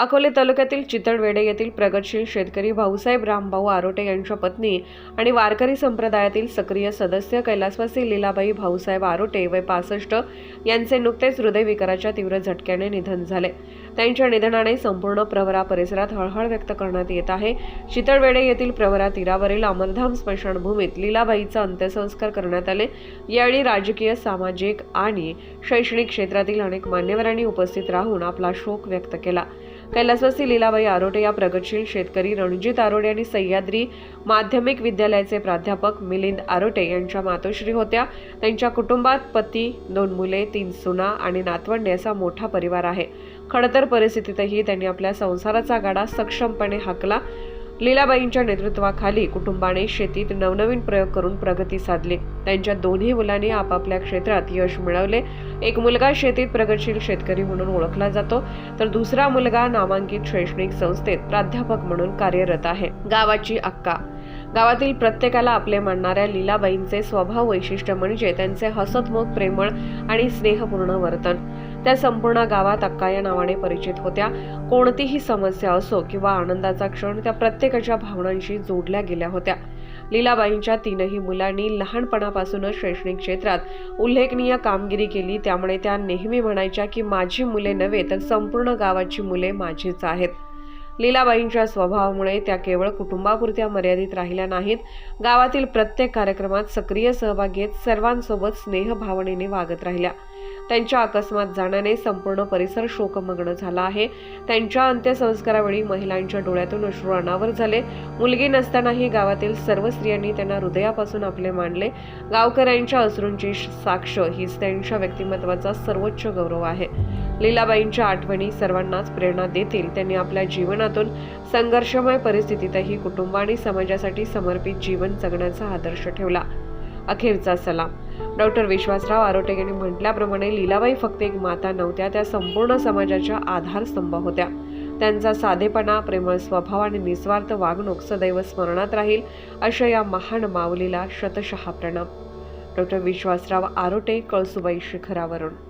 अकोले तालुक्यातील चितळवेडे येथील प्रगतशील शेतकरी भाऊसाहेब रामभाऊ आरोटे यांच्या पत्नी आणि वारकरी संप्रदायातील सक्रिय सदस्य कैलासवासी लीलाबाई भाऊसाहेब आरोटे वय पासष्ट यांचे नुकतेच हृदयविकाराच्या तीव्र झटक्याने निधन झाले. त्यांच्या निधनाने संपूर्ण प्रवरा परिसरात हळहळ व्यक्त करण्यात येत आहे. चितळवेडे येथील प्रवरा तीरावरील अमरधाम स्मशानभूमीत लीलाबाईचा अंत्यसंस्कार करण्यात आले. यावेळी राजकीय सामाजिक आणि शैक्षणिक क्षेत्रातील अनेक मान्यवरांनी उपस्थित राहून आपला शोक व्यक्त केला. कैलासवासी लीलाबाई आरोटे या प्रगतशील शेतकरी रणजित आरोटे आणि सह्याद्री माध्यमिक विद्यालयाचे प्राध्यापक मिलिंद आरोटे यांच्या मातोश्री होत्या. त्यांच्या कुटुंबात पती दोन मुले तीन सुना आणि नातवंडे असा मोठा परिवार आहे. खडतर परिस्थितीतही त्यांनी आपल्या संसाराचा गाडा सक्षमपणे हाकला. लीलाबाईंच्या नेतृत्वाखाली कुटुंबाने शेतीत नवनवीन प्रयोग करून प्रगती साधली. त्यांच्या दोन्ही मुलांनी आपापल्या क्षेत्रात यश मिळवले. एक मुलगा शेतीत प्रगतशील शेतकरी म्हणून ओळखला जातो तर दुसरा मुलगा नामांकित शैक्षणिक संस्थेत प्राध्यापक म्हणून कार्यरत आहे. गावाची अक्का. गावातील प्रत्येकाला आपले मानणाऱ्या लीलाबाईंचे स्वभाव वैशिष्ट्य म्हणजे त्यांचे हसतमुख प्रेमळ आणि स्नेहपूर्ण वर्तन. त्या संपूर्ण गावात अक्का या नावाने परिचित होत्या. कोणतीही समस्या असो किंवा आनंदाचा क्षण त्या प्रत्येकाच्या भावनांशी जोडल्या गेल्या होत्या. लीलाबाईंच्या तीनही मुलांनी लहानपणापासूनच शैक्षणिक क्षेत्रात उल्लेखनीय कामगिरी केली. त्यामुळे त्या नेहमी म्हणायच्या की माझी मुले नव्हे तर संपूर्ण गावाची मुले माझीच आहेत. लीलाबाईंच्या स्वभावामुळे त्या केवळ कुटुंबापुरत्या मर्यादित राहिल्या नाहीत. गावातील प्रत्येक कार्यक्रमात सक्रिय सहभाग घेत सर्वांसोबत स्नेहभावनेने वागत राहिल्या. त्यांच्या अकस्मात जाण्याने संपूर्ण परिसर शोकमग्न झाला आहे. त्यांच्या अंत्यसंस्कारावेळी महिलांच्या डोळ्यातून अश्रू अनावर झाले. मुलगी नसतानाही गावातील सर्व स्त्रियांनी त्यांना हृदयापासून आपले मानले. गावकऱ्यांच्या अश्रूंची साक्ष हीच त्यांच्या व्यक्तिमत्वाचा सर्वोच्च गौरव आहे. लीलाबाईंच्या आठवणी सर्वांनाच प्रेरणा देतील. त्यांनी आपल्या जीवनातून संघर्षमय परिस्थितीतही कुटुंब आणि समाजासाठी समर्पित जीवन जगण्याचा आदर्श ठेवला. अखेरचा सलाम. डॉक्टर विश्वासराव आरोटे यांनी म्हटल्याप्रमाणे लीलाबाई फक्त एक माता नव्हत्या त्या संपूर्ण समाजाच्या आधारस्तंभ होत्या. त्यांचा साधेपणा प्रेमळ स्वभाव आणि निस्वार्थ वागणूक सदैव स्मरणात राहील अशा या महान माऊलीला शतशहा प्रणाम. डॉक्टर विश्वासराव आरोटे कळसुबाई शिखरावरून.